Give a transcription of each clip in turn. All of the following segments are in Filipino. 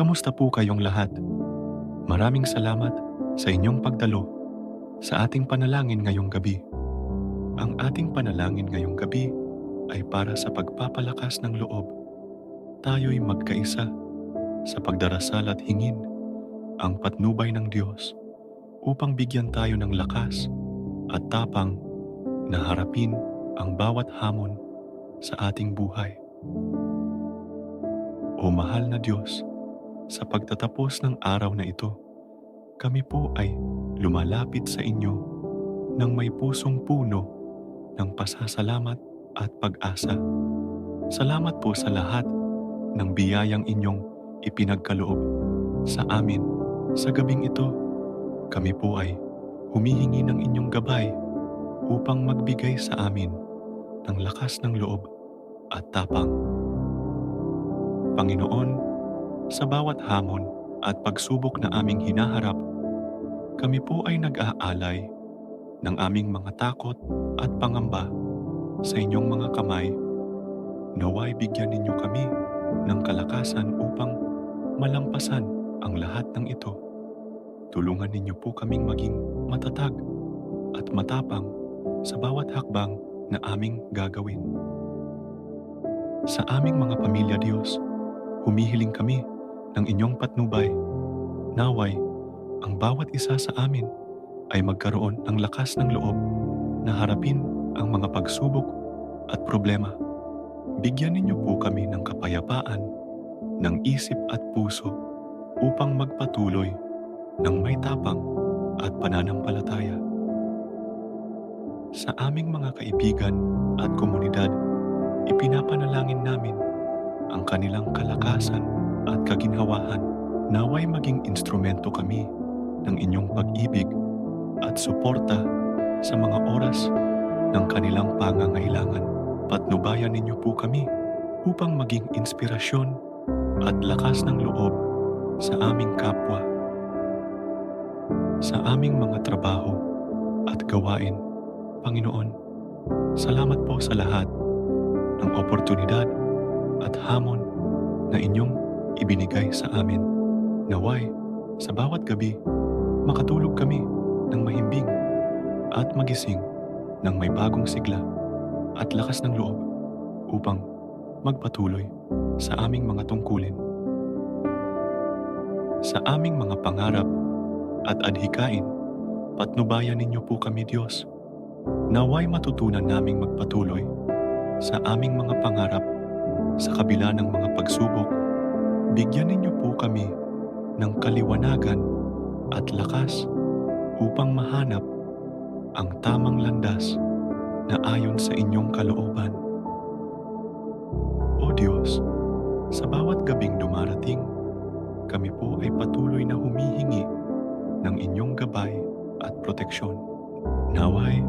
Kamusta po kayong lahat? Maraming salamat sa inyong pagdalo sa ating panalangin ngayong gabi. Ang ating panalangin ngayong gabi ay para sa pagpapalakas ng loob. Tayo'y magkaisa sa pagdarasal at hingin ang patnubay ng Diyos upang bigyan tayo ng lakas at tapang na harapin ang bawat hamon sa ating buhay. O mahal na Diyos, sa pagtatapos ng araw na ito, kami po ay lumalapit sa inyo ng may pusong puno ng pasasalamat at pag-asa. Salamat po sa lahat ng biyayang inyong ipinagkaloob sa amin sa gabing ito. Kami po ay humihingi ng inyong gabay upang magbigay sa amin ng lakas ng loob at tapang. Panginoon, sa bawat hamon at pagsubok na aming hinaharap, kami po ay nag-aalay ng aming mga takot at pangamba sa inyong mga kamay. Naway bigyan ninyo kami ng kalakasan upang malampasan ang lahat ng ito. Tulungan ninyo po kaming maging matatag at matapang sa bawat hakbang na aming gagawin. Sa aming mga pamilya Diyos, humihiling kami ng inyong patnubay. Naway, ang bawat isa sa amin ay magkaroon ng lakas ng loob na harapin ang mga pagsubok at problema. Bigyan ninyo po kami ng kapayapaan, ng isip at puso upang magpatuloy ng may tapang at pananampalataya. Sa aming mga kaibigan at komunidad, ipinapanalangin namin ang kanilang kalakasan at kaginhawahan. Naway maging instrumento kami ng inyong pag-ibig at suporta sa mga oras ng kanilang pangangailangan. Patnubayan ninyo po kami upang maging inspirasyon at lakas ng loob sa aming kapwa. Sa aming mga trabaho at gawain, Panginoon, salamat po sa lahat ng oportunidad at hamon na inyong ibinigay sa amin. Naway, sa bawat gabi, makatulog kami ng mahimbing at magising ng may bagong sigla at lakas ng loob upang magpatuloy sa aming mga tungkulin. Sa aming mga pangarap at adhikain, patnubayan ninyo po kami Diyos. Naway matutunan naming magpatuloy sa aming mga pangarap sa kabila ng mga pagsubok. Bigyan ninyo po kami ng kaliwanagan at lakas upang mahanap ang tamang landas na ayon sa inyong kalooban. O Diyos, sa bawat gabing dumarating, kami po ay patuloy na humihingi ng inyong gabay at proteksyon. Naway,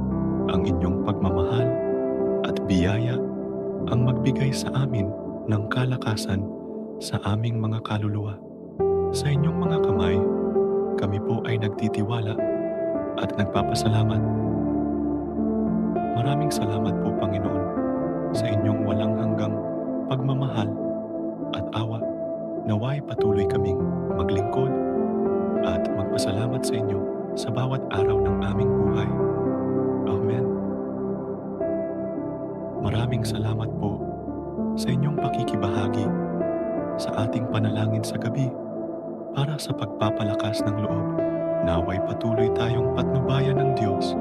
ang inyong pagmamahal at biyaya ang magbigay sa amin ng kalakasan sa aming mga kaluluwa. Sa inyong mga kamay, kami po ay nagtitiwala at nagpapasalamat. Maraming salamat po Panginoon sa inyong walang hanggang pagmamahal at awa. Naway patuloy kaming maglingkod at magpasalamat sa inyo sa bawat araw ng aming buhay. Amen. Maraming salamat po sa inyong pakikibahagi panalangin sa gabi para sa pagpapalakas ng loob. Naway patuloy tayong patnubayan ng Diyos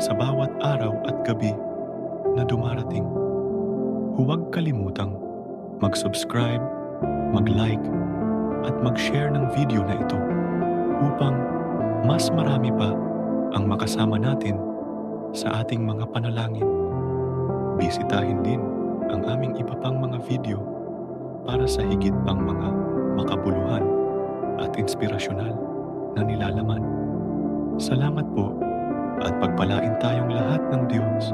sa bawat araw at gabi na dumarating. Huwag kalimutang mag-subscribe, mag-like, at mag-share ng video na ito upang mas marami pa ang makasama natin sa ating mga panalangin. Bisitahin din ang aming iba pang para sa higit pang mga makabuluhan at inspirasyonal na nilalaman. Salamat po at pagpalain tayong lahat ng Diyos